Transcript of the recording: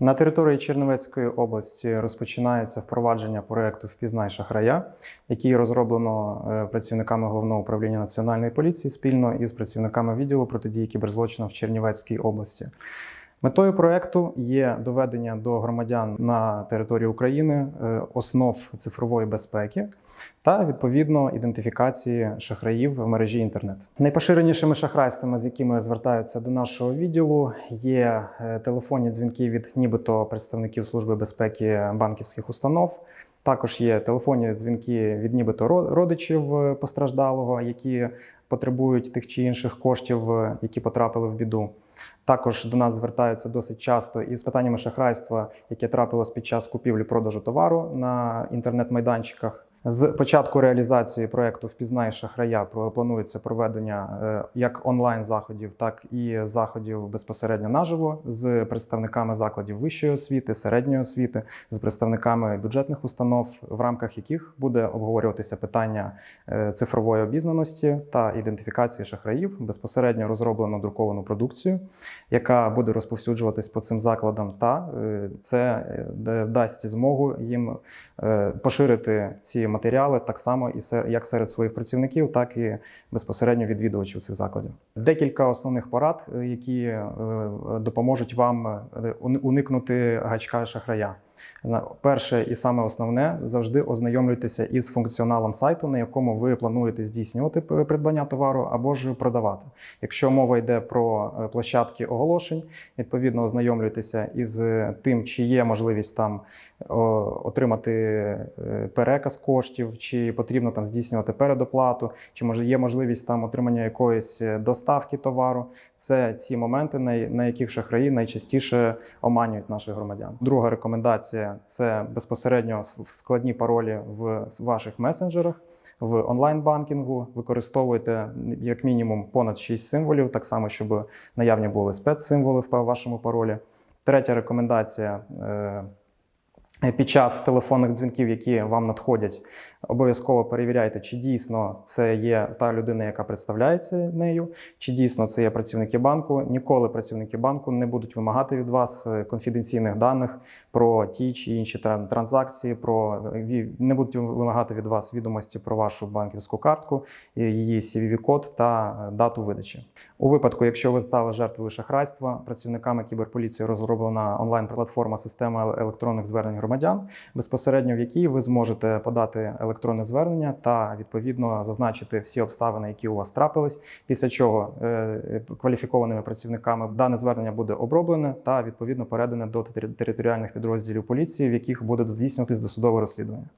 На території Чернівецької області розпочинається впровадження проекту Впізнай шахрая, який розроблено е, працівниками головного управління національної поліції спільно із працівниками відділу протидії кіберзлочину в Чернівецькій області. Метою проекту є доведення до громадян на території України е, основ цифрової безпеки та відповідно ідентифікації шахраїв в мережі інтернет. Найпоширенішими шахрайствами, з якими звертаються до нашого відділу, є е, телефонні дзвінки від нібито представників служби безпеки банківських установ. Також є телефонні дзвінки від нібито родичів е, постраждалого, які потребують тих чи інших коштів, е, які потрапили в біду. Також до нас звертаються досить часто із питаннями шахрайства, яке трапилось під час купівлі-продажу товару на інтернет-майданчиках. З початку реалізації проекту Впізнай шахрая планується проведення е, як онлайн заходів, так і заходів безпосередньо наживо з представниками закладів вищої освіти, середньої освіти, з представниками бюджетних установ, в рамках яких буде обговорюватися питання е, цифрової обізнаності та ідентифікації шахраїв. Безпосередньо розроблено друковану продукцію, яка буде розповсюджуватись по цим закладам, та е, це дасть змогу їм поширити ці матеріали так само і як серед своїх працівників, так і безпосередньо відвідувачів цих закладів. Декілька основних порад, е, які е, допоможуть вам е, уникнути гачка шахрая. Перше і саме основне завжди ознайомлюйтеся із функціоналом сайту, на якому ви плануєте здійснювати придбання товару або ж продавати. Якщо мова йде про е, площадки оголошень, відповідно ознайомлюйтеся із е, тим, чи є можливість там отримати е, переказ коштів, чи потрібно там здійснювати передоплату, чи може є можливість там отримання якоїсь доставки товару. Це ці моменти, на яких шахраї найчастіше оманюють наших громадян. Друга рекомендація це безпосередньо складні паролі в ваших месенджерах. В онлайн-банкінгу використовуйте як мінімум понад 6 символів, так само, щоб наявні були спецсимволи в вашому паролі. Третя рекомендація. Під час телефонних дзвінків, які вам надходять, обов'язково перевіряйте, чи дійсно це є та людина, яка представляється нею, чи дійсно це є працівники банку. Ніколи працівники банку не будуть вимагати від вас е, конфіденційних даних про ті чи інші транзакції, про е, не будуть вимагати від вас відомості про вашу банківську картку, її CVV-код та е, дату видачі. У випадку, якщо ви стали жертвою шахрайства, працівниками кіберполіції розроблена онлайн-платформа системи електронних звернень громадян, безпосередньо в якій ви зможете подати електронне звернення та відповідно зазначити всі обставини, які у вас трапились. Після чого е, кваліфікованими працівниками дане звернення буде оброблене та відповідно передане до територіальних підрозділів поліції, в яких буде здійснюватись досудове розслідування.